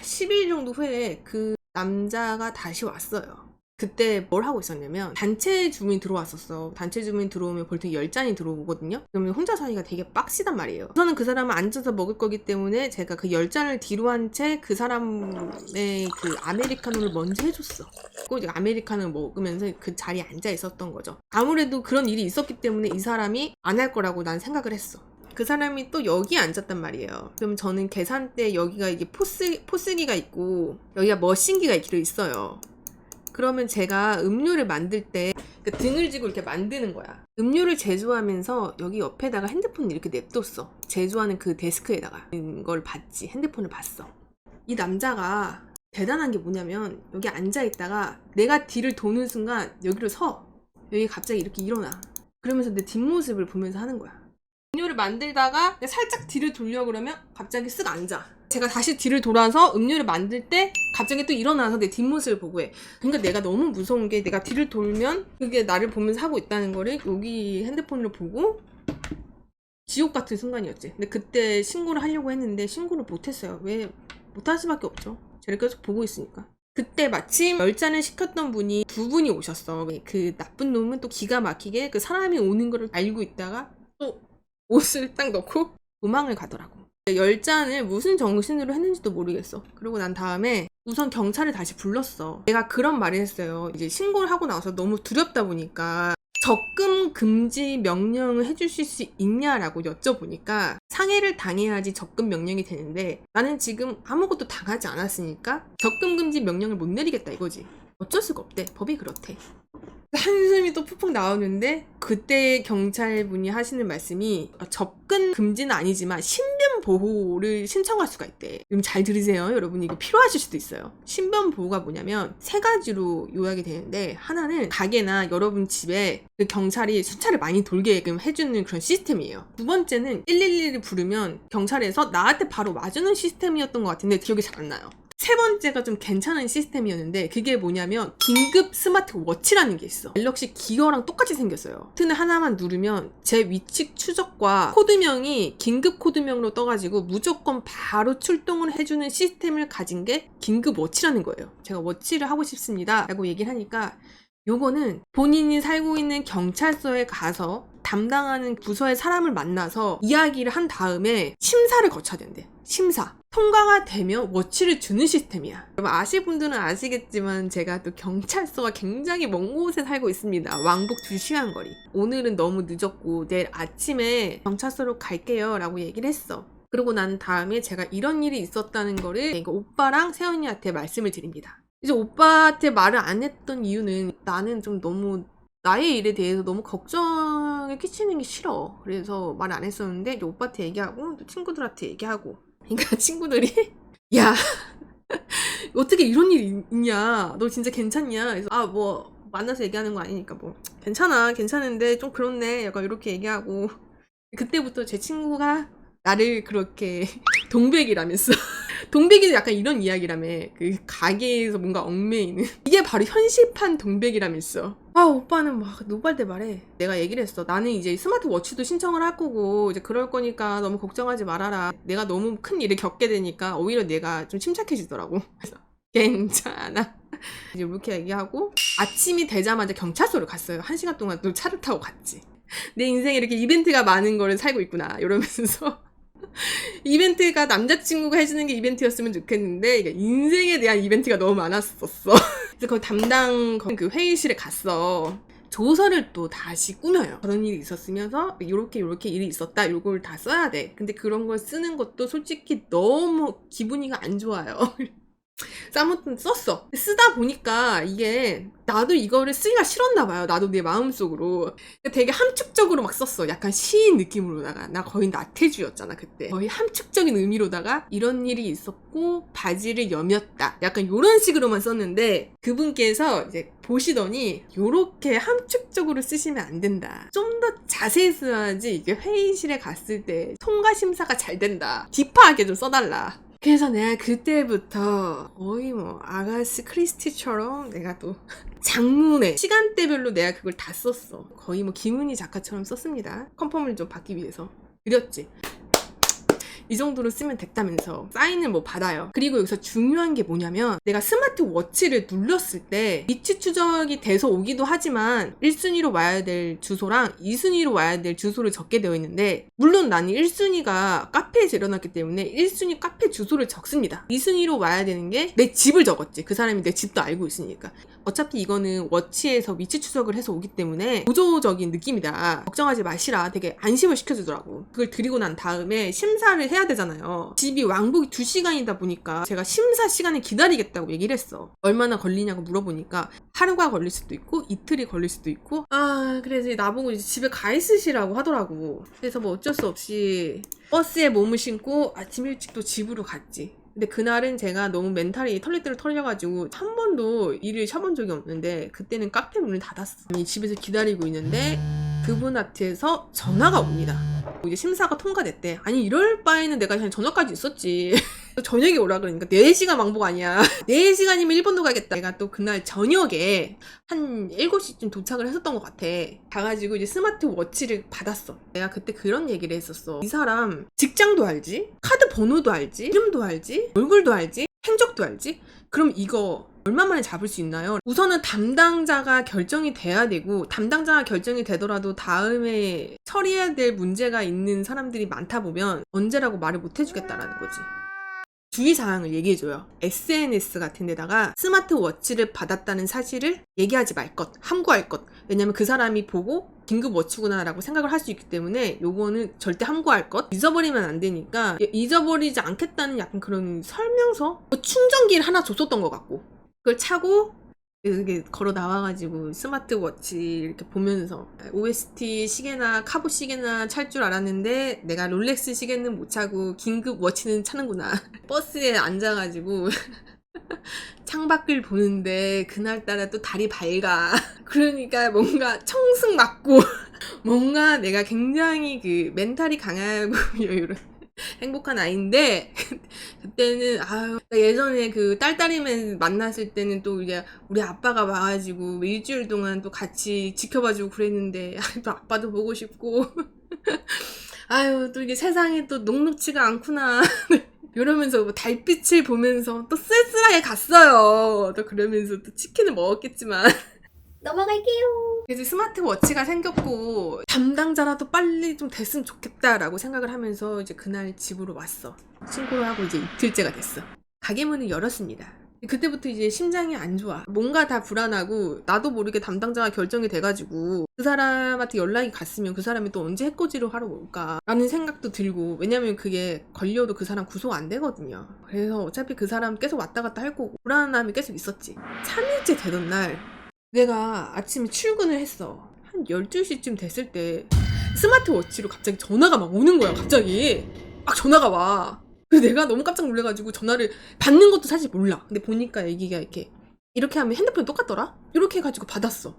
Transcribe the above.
10일 정도 후에 그 남자가 다시 왔어요. 그때 뭘 하고 있었냐면 단체 주문이 들어왔었어. 단체 주문이 들어오면 보통 10잔이 들어오거든요. 그러면 혼자 사기가 되게 빡시단 말이에요. 우선은 그 사람은 앉아서 먹을 거기 때문에 제가 그 10잔을 뒤로 한 채 그 사람의 그 아메리카노를 먼저 해줬어. 그리고 이제 아메리카노를 먹으면서 그 자리에 앉아 있었던 거죠. 아무래도 그런 일이 있었기 때문에 이 사람이 안 할 거라고 난 생각을 했어. 그 사람이 또 여기 앉았단 말이에요. 그럼 저는 계산대 여기가 이게 포스, 포스기가 있고 여기가 머신기가 있기로 있어요. 그러면 제가 음료를 만들 때 그 등을 지고 이렇게 만드는 거야. 음료를 제조하면서 여기 옆에다가 핸드폰을 이렇게 냅뒀어. 제조하는 그 데스크에다가 이걸 봤지. 핸드폰을 봤어. 이 남자가 대단한 게 뭐냐면 여기 앉아 있다가 내가 뒤를 도는 순간 여기로 서. 여기 갑자기 이렇게 일어나. 그러면서 내 뒷모습을 보면서 하는 거야. 음료를 만들다가 살짝 뒤를 돌려 그러면 갑자기 쓱 앉아. 제가 다시 뒤를 돌아서 음료를 만들 때 갑자기 또 일어나서 내 뒷모습을 보고 해. 그러니까 내가 너무 무서운 게 내가 뒤를 돌면 그게 나를 보면서 하고 있다는 거를 여기 핸드폰으로 보고 지옥 같은 순간이었지. 근데 그때 신고를 하려고 했는데 신고를 못했어요. 왜 못할 수밖에 없죠. 저를 계속 보고 있으니까. 그때 마침 열잔을 시켰던 분이 두 분이 오셨어. 그 나쁜 놈은 또 기가 막히게 그 사람이 오는 거를 알고 있다가 또 옷을 딱 넣고 도망을 가더라고. 열 잔을 무슨 정신으로 했는지도 모르겠어. 그러고 난 다음에 우선 경찰을 다시 불렀어. 내가 그런 말을 했어요. 이제 신고를 하고 나서 너무 두렵다 보니까 적금 금지 명령을 해주실 수 있냐라고 여쭤보니까 상해를 당해야지 적금 명령이 되는데 나는 지금 아무것도 당하지 않았으니까 적금 금지 명령을 못 내리겠다 이거지. 어쩔 수가 없대. 법이 그렇대. 한숨이 또 푹푹 나오는데 그때 경찰분이 하시는 말씀이 어, 접근 금지는 아니지만 신변 보호를 신청할 수가 있대. 그럼 잘 들으세요, 여러분. 이거 필요하실 수도 있어요. 신변 보호가 뭐냐면 세 가지로 요약이 되는데 하나는 가게나 여러분 집에 그 경찰이 수차를 많이 돌게끔 해주는 그런 시스템이에요. 두 번째는 111을 부르면 경찰에서 나한테 바로 와주는 시스템이었던 것 같은데 기억이 잘 안 나요. 세 번째가 좀 괜찮은 시스템이었는데 그게 뭐냐면 긴급 스마트워치라는 게 있어. 갤럭시 기어랑 똑같이 생겼어요. 버튼을 하나만 누르면 제 위치 추적과 코드명이 긴급 코드명으로 떠가지고 무조건 바로 출동을 해주는 시스템을 가진 게 긴급 워치라는 거예요. 제가 워치를 하고 싶습니다. 라고 얘기를 하니까 요거는 본인이 살고 있는 경찰서에 가서 담당하는 부서의 사람을 만나서 이야기를 한 다음에 심사를 거쳐야 된대. 심사. 통과가 되면 워치를 주는 시스템이야. 아실 분들은 아시겠지만 제가 또 경찰서가 굉장히 먼 곳에 살고 있습니다. 왕복 2시간 거리. 오늘은 너무 늦었고 내일 아침에 경찰서로 갈게요 라고 얘기를 했어. 그러고 난 다음에 제가 이런 일이 있었다는 거를 오빠랑 세연이한테 말씀을 드립니다. 이제 오빠한테 말을 안 했던 이유는 나는 좀 너무 나의 일에 대해서 너무 걱정을 끼치는 게 싫어. 그래서 말 안 했었는데 오빠한테 얘기하고 또 친구들한테 얘기하고 그러니까 친구들이? 야 어떻게 이런 일이 있냐? 너 진짜 괜찮냐? 그래서 아 뭐 만나서 얘기하는 거 아니니까 뭐 괜찮아 괜찮은데 좀 그렇네. 약간 이렇게 얘기하고. 그때부터 제 친구가 나를 그렇게 동백이라면서 동백이도 약간 이런 이야기라며. 그 가게에서 뭔가 얽매이는. 이게 바로 현실판 동백이라면서 아 오빠는 막 노발대 말해. 내가 얘기를 했어. 나는 이제 스마트워치도 신청을 할 거고 이제 그럴 거니까 너무 걱정하지 말아라. 내가 너무 큰 일을 겪게 되니까 오히려 내가 좀 침착해지더라고. 그래서 괜찮아. 이제 이렇게 얘기하고 아침이 되자마자 경찰서를 갔어요. 한 시간 동안 또 차를 타고 갔지. 내 인생에 이렇게 이벤트가 많은 거를 살고 있구나. 이러면서 이벤트가 남자친구가 해주는 게 이벤트였으면 좋겠는데 이게 인생에 대한 이벤트가 너무 많았었어. 그래서 그 담당 그 회의실에 갔어. 조서를 또 다시 꾸며요. 그런 일이 있었으면서 이렇게 이렇게 일이 있었다. 이걸 다 써야 돼. 근데 그런 걸 쓰는 것도 솔직히 너무 기분이가 안 좋아요. 아무튼 썼어. 쓰다 보니까 이게 나도 이거를 쓰기가 싫었나 봐요. 나도 내 마음속으로. 되게 함축적으로 막 썼어. 약간 시인 느낌으로다가. 나 거의 나태주였잖아, 그때. 거의 함축적인 의미로다가 이런 일이 있었고 바지를 여몄다. 약간 이런 식으로만 썼는데 그분께서 이제 보시더니 요렇게 함축적으로 쓰시면 안 된다. 좀 더 자세히 써야지 이게 회의실에 갔을 때 통과 심사가 잘 된다. 딥하게 좀 써달라. 그래서 내가 그때부터 거의 뭐 아가씨 크리스티처럼 내가 또 장문에 시간대별로 내가 그걸 다 썼어. 거의 뭐 김은희 작가처럼 썼습니다. 컨펌을 좀 받기 위해서. 그렸지. 이 정도로 쓰면 됐다면서 사인을 뭐 받아요. 그리고 여기서 중요한 게 뭐냐면 내가 스마트워치를 눌렀을 때 위치 추적이 돼서 오기도 하지만 1순위로 와야 될 주소랑 2순위로 와야 될 주소를 적게 되어 있는데 물론 나는 1순위가 카페에서 일어났기 때문에 1순위 카페 주소를 적습니다. 2순위로 와야 되는 게 내 집을 적었지. 그 사람이 내 집도 알고 있으니까. 어차피 이거는 워치에서 위치 추적을 해서 오기 때문에 보조적인 느낌이다. 걱정하지 마시라. 되게 안심을 시켜주더라고. 그걸 드리고 난 다음에 심사를 해야 되잖아요. 집이 왕복이 2시간이다 보니까 제가 심사 시간을 기다리겠다고 얘기를 했어. 얼마나 걸리냐고 물어보니까 하루가 걸릴 수도 있고 이틀이 걸릴 수도 있고 아 그래서 나보고 이제 집에 가 있으시라고 하더라고. 그래서 뭐 어쩔 수 없이 버스에 몸을 신고 아침 일찍 또 집으로 갔지. 근데 그날은 제가 너무 멘탈이 털레대로 털려가지고 한 번도 일을 쳐본 적이 없는데 그때는 카페 문을 닫았어. 집에서 기다리고 있는데 그분한테서 전화가 옵니다. 이제 심사가 통과됐대. 아니 이럴 바에는 내가 그냥 저녁까지 있었지. 저녁에 오라 그러니까 4시간 왕복 아니야. 4시간이면 일본도 가겠다. 내가 또 그날 저녁에 한 7시쯤 도착을 했었던 것 같아. 가가지고 이제 스마트 워치를 받았어. 내가 그때 그런 얘기를 했었어. 이 사람 직장도 알지? 카드 번호도 알지? 이름도 알지? 얼굴도 알지? 행적도 알지? 그럼 이거 얼마 만에 잡을 수 있나요? 우선은 담당자가 결정이 돼야 되고 담당자가 결정이 되더라도 다음에 처리해야 될 문제가 있는 사람들이 많다 보면 언제라고 말을 못 해주겠다라는 거지. 주의사항을 얘기해줘요. SNS 같은 데다가 스마트워치를 받았다는 사실을 얘기하지 말 것, 함구할 것. 왜냐면 그 사람이 보고 긴급 워치구나라고 생각을 할 수 있기 때문에 요거는 절대 함구할 것. 잊어버리면 안 되니까 잊어버리지 않겠다는 약간 그런 설명서? 뭐 충전기를 하나 줬었던 것 같고. 그걸 차고 이렇게 걸어 나와가지고 스마트워치 이렇게 보면서 OST 시계나 카보 시계나 찰 줄 알았는데 내가 롤렉스 시계는 못 차고 긴급 워치는 차는구나. 버스에 앉아가지고 창밖을 보는데 그날따라 또 달이 밝아. 그러니까 뭔가 청승 맞고 뭔가 내가 굉장히 그 멘탈이 강하고 여유로운 행복한 아이인데 그때는 아유 나 예전에 그 딸딸이맨 만났을 때는 또 이제 우리 아빠가 와가지고 일주일 동안 또 같이 지켜봐주고 그랬는데 또 아빠도 보고 싶고 아유 또 이게 세상이 또 녹록치가 않구나. 이러면서 뭐 달빛을 보면서 또 쓸쓸하게 갔어요. 또 그러면서 또 치킨을 먹었겠지만 넘어갈게요. 그래서 스마트워치가 생겼고 담당자라도 빨리 좀 됐으면 좋겠다라고 생각을 하면서 이제 그날 집으로 왔어. 신고를 하고 이제 이틀째가 됐어. 가게 문을 열었습니다. 그때부터 이제 심장이 안 좋아. 뭔가 다 불안하고 나도 모르게 담당자가 결정이 돼가지고 그 사람한테 연락이 갔으면 그 사람이 또 언제 해코지를 하러 올까 라는 생각도 들고 왜냐면 그게 걸려도 그 사람 구속 안 되거든요. 그래서 어차피 그 사람 계속 왔다 갔다 할 거고 불안함이 계속 있었지. 3일째 되던 날 내가 아침에 출근을 했어. 한 12시쯤 됐을 때 스마트워치로 갑자기 전화가 막 오는 거야, 갑자기. 막 전화가 와. 그래서 내가 너무 깜짝 놀래가지고 전화를 받는 것도 사실 몰라. 근데 보니까 얘기가 이렇게, 이렇게 하면 핸드폰이 똑같더라? 이렇게 해가지고 받았어.